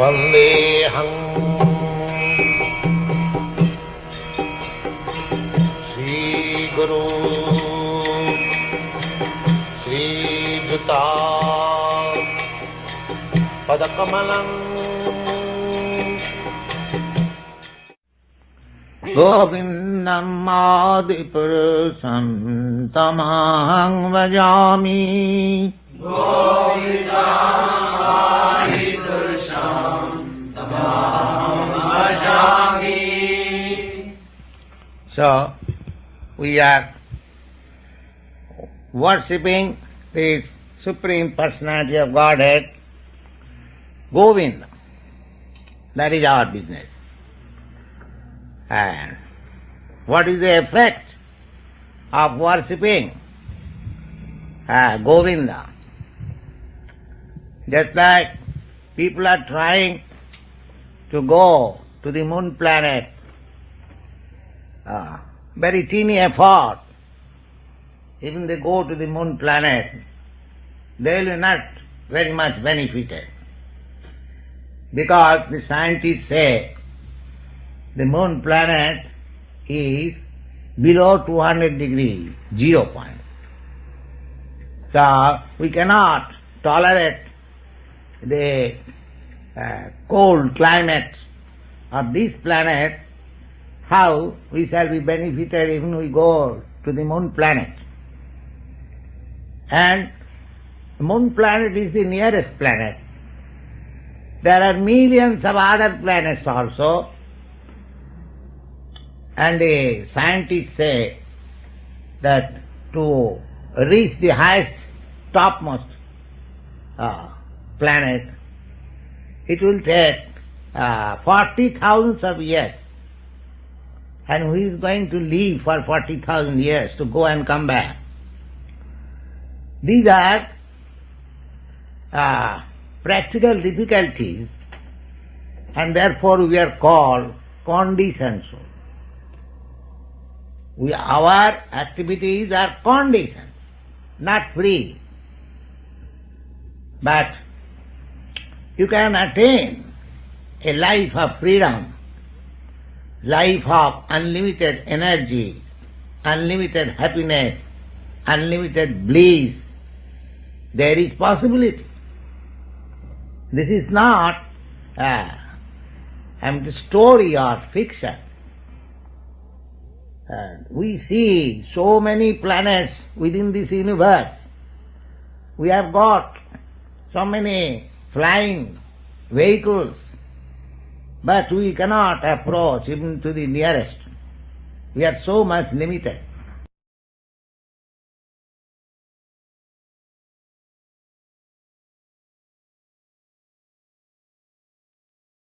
वन्देऽहम् Shri Guru. श्रीयुता पदकमलम्। गोविन्दमादिपुरुषं तमाहं भजामि So, we are worshipping the Supreme Personality of Godhead, Govinda. That is our business. And what is the effect of worshipping uh, Govinda? Just like people are trying to go to the moon planet, uh, very teeny effort, even they go to the moon planet, they will not very much benefited. Because the scientists say the moon planet is below 200 degrees, zero point. So we cannot tolerate the uh, cold climate of this planet. How we shall be benefited if we go to the moon planet? And moon planet is the nearest planet. There are millions of other planets also, and the scientists say that to reach the highest, topmost uh, planet, it will take uh, 40,000 of years. And who is going to live for 40,000 years to go and come back? These are uh, practical difficulties and therefore we are called conditioned. We, our activities are conditioned, not free. But you can attain a life of freedom, life of unlimited energy, unlimited happiness, unlimited bliss. There is possibility. This is not uh, a empty story or fiction. And we see so many planets within this universe. We have got so many flying vehicles, but we cannot approach even to the nearest. We are so much limited.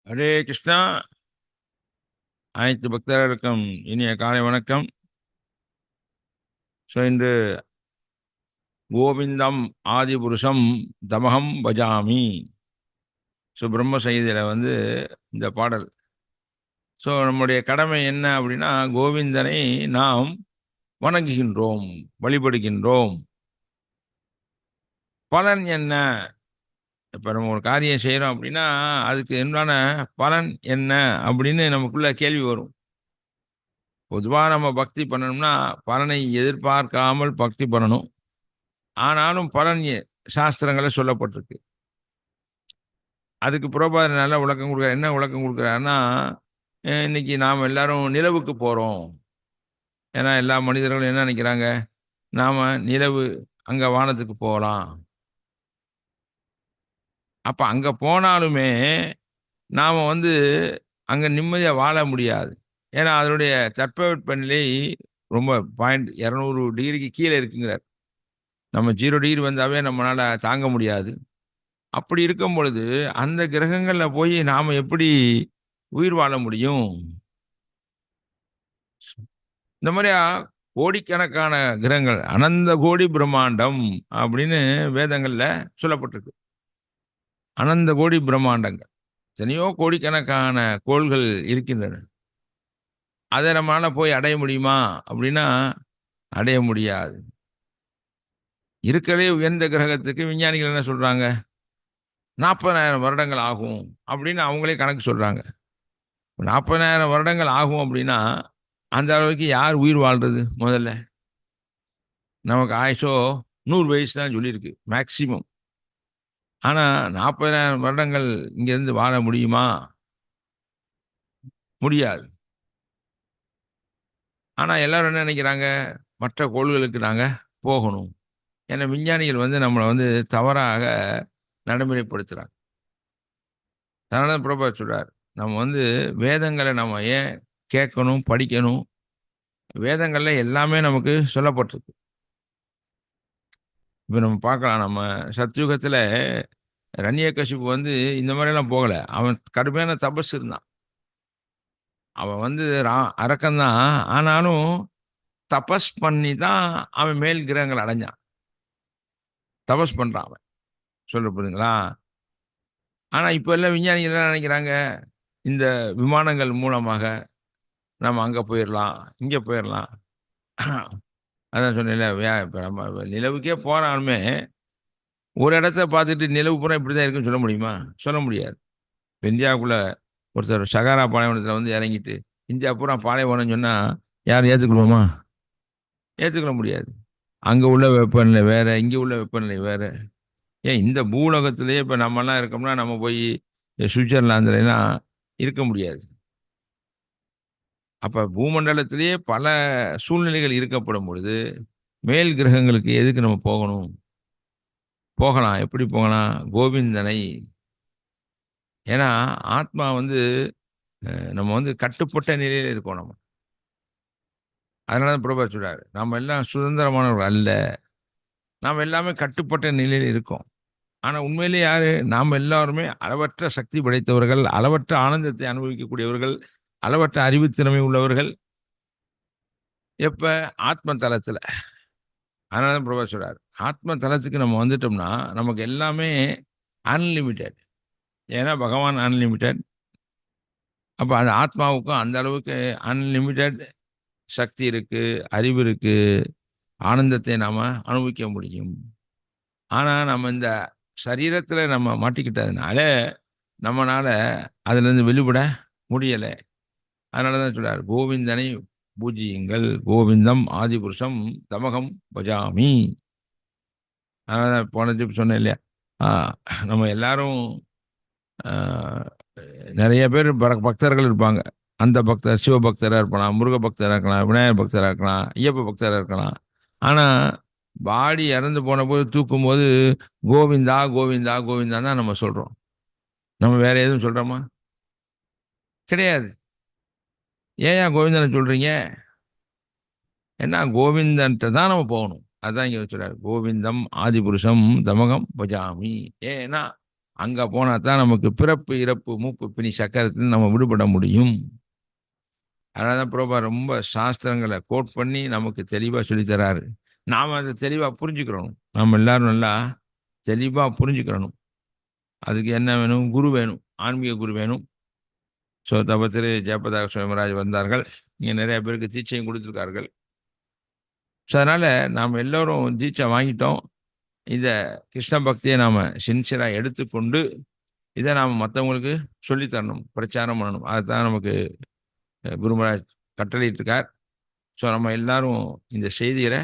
Hare Krishna அனைத்து பக்தர்களுக்கும் இனிய காலை வணக்கம் so இன்று கோவிந்தம் ஆதிபுருஷம் தமகம் பஜாமி so பிரம்ம சங்கீதையில் வந்து இந்த பாடல். ஸோ நம்முடைய கடமை என்ன அப்படின்னா கோவிந்தனை நாம் வணங்குகின்றோம் வழிபடுகின்றோம். பலன் என்ன? இப்போ நம்ம ஒரு காரியம் செய்கிறோம் அப்படின்னா அதுக்கு என்னான பலன் என்ன அப்படின்னு நமக்குள்ள கேள்வி வரும். பொதுவாக நம்ம பக்தி பண்ணணும்னா பலனை எதிர்பார்க்காமல் பக்தி பண்ணணும். ஆனாலும் பலன் சாஸ்திரங்களை சொல்லப்பட்டிருக்கு. அதுக்கு புரோபாதர் நல்ல விளக்கம் கொடுக்குறாரு. என்ன விளக்கம் கொடுக்குறாருன்னா இன்னைக்கு நாம் எல்லாரும் நிலவுக்கு போகிறோம் ஏன்னா எல்லா மனிதர்களும் என்ன நினைக்கிறாங்க? நாம் நிலவு அங்கே வானத்துக்கு போகலாம். அப்போ அங்கே போனாலுமே நாம் வந்து அங்கே நிம்மதியாக வாழ முடியாது. ஏன்னா அதனுடைய தட்பவெப்பநிலை ரொம்ப பாயிண்ட் இரநூறு டிகிரிக்கு கீழே இருக்குங்கிறார். நம்ம ஜீரோ டிகிரி வந்தாவே நம்மளால் தாங்க முடியாது. அப்படி இருக்கும் பொழுது அந்த கிரகங்களில் போய் நாம் எப்படி உயிர் வாழ முடியும்? இந்த மாதிரியா கோடிக்கணக்கான கிரகங்கள் அனந்த கோடி பிரம்மாண்டம் அப்படின்னு வேதங்களில் சொல்லப்பட்டிருக்கு. அனந்த கோடி பிரம்மாண்டங்கள். எத்தனையோ கோடிக்கணக்கான கோள்கள் இருக்கின்றன. அதை நம்மளால் போய் அடைய முடியுமா? அப்படின்னா அடைய முடியாது. இருக்கலே உயர்ந்த கிரகத்துக்கு விஞ்ஞானிகள் என்ன சொல்கிறாங்க நாற்பதாயிரம் வருடங்கள் ஆகும் அப்படின்னு அவங்களே கணக்கு சொல்கிறாங்க நாற்பதாயிரம் வருடங்கள் ஆகும் அப்படின்னா அந்த அளவுக்கு யார் உயிர் வாழ்றது முதல்ல? நமக்கு ஆயுஷோ நூறு வயசு தான் சொல்லியிருக்கு மேக்சிமம் ஆனால் நாற்பதாயிரம் வருடங்கள் இங்கேருந்து வாழ முடியுமா? முடியாது. ஆனால் எல்லோரும் என்ன நினைக்கிறாங்க? மற்ற கோள்களுக்கு நாங்கள் போகணும். ஏன்னா விஞ்ஞானிகள் வந்து நம்மளை வந்து தவறாக நடைமுறைப்படுத்துகிறாங்க அதனால தான் பிரபா சொல்கிறார் நம்ம வந்து வேதங்களை நம்ம ஏன் கேட்கணும் படிக்கணும்? வேதங்களில் எல்லாமே நமக்கு சொல்லப்பட்டிருக்கு. இப்போ நம்ம பார்க்கலாம் நம்ம சத்யுகத்தில் ரண்யகசிப்பு வந்து இந்த மாதிரிலாம் போகலை. அவன் கடுமையான தபஸ் இருந்தான். அவன் வந்து ரா அரக்கந்தான் ஆனாலும் தபஸ் பண்ணி தான் அவன் மேல் கிரகங்கள் அடைஞ்சான். தபஸ் பண்ணுறான் அவன். சொல்ல புரியுங்களா ஆனால் இப்போ எல்லாம் விஞ்ஞானிகள் என்ன நினைக்கிறாங்க? இந்த விமானங்கள் மூலமாக நம்ம அங்கே போயிடலாம் இங்கே போயிடலாம் அதான் சொன்னேன்ல இப்போ நம்ம நிலவுக்கே போனாலுமே ஒரு இடத்த பார்த்துட்டு நிலவு பூரா இப்படி தான் இருக்குன்னு சொல்ல முடியுமா? சொல்ல முடியாது. இப்போ இந்தியாவுக்குள்ளே ஒருத்தர் சகாரா பாலைவனத்தில் வந்து இறங்கிட்டு இந்தியா பூரா பாலைவனம் சொன்னால் யாரும் ஏற்றுக்கொள்வோமா ஏற்றுக்கொள்ள முடியாது. அங்கே உள்ள வெப்பநிலை வேறு இங்கே உள்ள வெப்பநிலை வேறு. ஏன் இந்த பூலோகத்திலேயே இப்போ நம்மலாம் இருக்கோம்னா நம்ம போய் சுவிட்சர்லாந்துலாம் இருக்க முடியாது. அப்போ பூமண்டலத்திலேயே பல சூழ்நிலைகள் இருக்கப்படும் பொழுது மேல் கிரகங்களுக்கு எதுக்கு நம்ம போகணும்? போகலாம். எப்படி போகலாம்? கோவிந்தனை. ஏன்னா ஆத்மா வந்து நம்ம வந்து கட்டுப்பட்ட நிலையில் இருக்கோம் நம்ம. அதனால தான் பிரபா சொல்கிறார் நம்ம எல்லாம் சுதந்திரமானவர்கள் அல்ல. நாம் எல்லாமே கட்டுப்பட்ட நிலையில் இருக்கோம். ஆனால் உண்மையிலே யார்? நாம் எல்லாருமே அளவற்ற சக்தி படைத்தவர்கள் அளவற்ற ஆனந்தத்தை அனுபவிக்கக்கூடியவர்கள் அளவற்ற அறிவுத்திறமை உள்ளவர்கள். எப்போ? ஆத்ம தளத்தில். அதனால தான் பிரபா சொல்கிறார் ஆத்ம தளத்துக்கு நம்ம வந்துட்டோம்னா நமக்கு எல்லாமே அன்லிமிட்டெட் ஏன்னா பகவான் அன்லிமிட்டெட் அப்போ அந்த ஆத்மாவுக்கும் அந்த அளவுக்கு அன்லிமிட்டெட் சக்தி இருக்கு அறிவு இருக்குது ஆனந்தத்தை நாம் அனுபவிக்க முடியும். ஆனால் நம்ம இந்த சரீரத்தில் நம்ம மாட்டிக்கிட்டதுனால நம்மளால் அதுலேருந்து வெளிப்பட முடியலை. அதனால தான் சொல்கிறார் கோவிந்தனை பூஜியுங்கள். கோவிந்தம் ஆதிபுருஷம் தமகம் பஜாமி. அதனால தான் போன ஜிப் சொன்னேன் இல்லையா? நம்ம எல்லாரும் நிறைய பேர் பக்தர்கள் இருப்பாங்க. அந்த பக்தர் சிவ பக்தராக இருக்கலாம் முருக பக்தராக இருக்கலாம் விநாயகர் பக்தராக இருக்கலாம் ஐயப்ப பக்தராக இருக்கலாம். ஆனால் பாடி இறந்து போன போது தூக்கும் போது கோவிந்தா கோவிந்தா கோவிந்தா தான் நம்ம சொல்கிறோம் நம்ம வேற எதுவும் சொல்கிறோமா கிடையாது. ஏன் கோவிந்தனை சொல்கிறீங்க ஏன்னா கோவிந்தன்ட்ட தான் நம்ம போகணும். அதுதான் இங்கே சொல்கிறார் கோவிந்தம் ஆதிபுருஷம் தமகம் பஜாமி. ஏன்னா அங்கே போனால் தான் நமக்கு பிறப்பு இறப்பு மூப்பு பிணி சக்கரத்தில் நம்ம விடுபட முடியும். அதனால தான் பிரபா ரொம்ப சாஸ்திரங்களை கோட் பண்ணி நமக்கு தெளிவாக சொல்லித்தராரு நாம் அதை தெளிவாக புரிஞ்சுக்கிறணும். நம்ம எல்லாரும் நல்லா தெளிவாக புரிஞ்சுக்கிறணும். அதுக்கு என்ன வேணும்? குரு வேணும். ஆன்மீக குரு வேணும். ஸோ தப்ப ஜெயபதாக சுயமராஜ் வந்தார்கள். இங்கே நிறைய பேருக்கு தீட்சையும் கொடுத்துருக்கார்கள். ஸோ அதனால் நாம் எல்லோரும் தீட்சை வாங்கிட்டோம். இந்த கிருஷ்ண பக்தியை நாம் சின்சியராக எடுத்துக்கொண்டு இதை நாம் மற்றவங்களுக்கு சொல்லித்தரணும் பிரச்சாரம் பண்ணணும். அதுதான் நமக்கு குருமராஜ் கட்டளையிட்டிருக்கார். ஸோ நம்ம எல்லாரும் இந்த செய்திகளை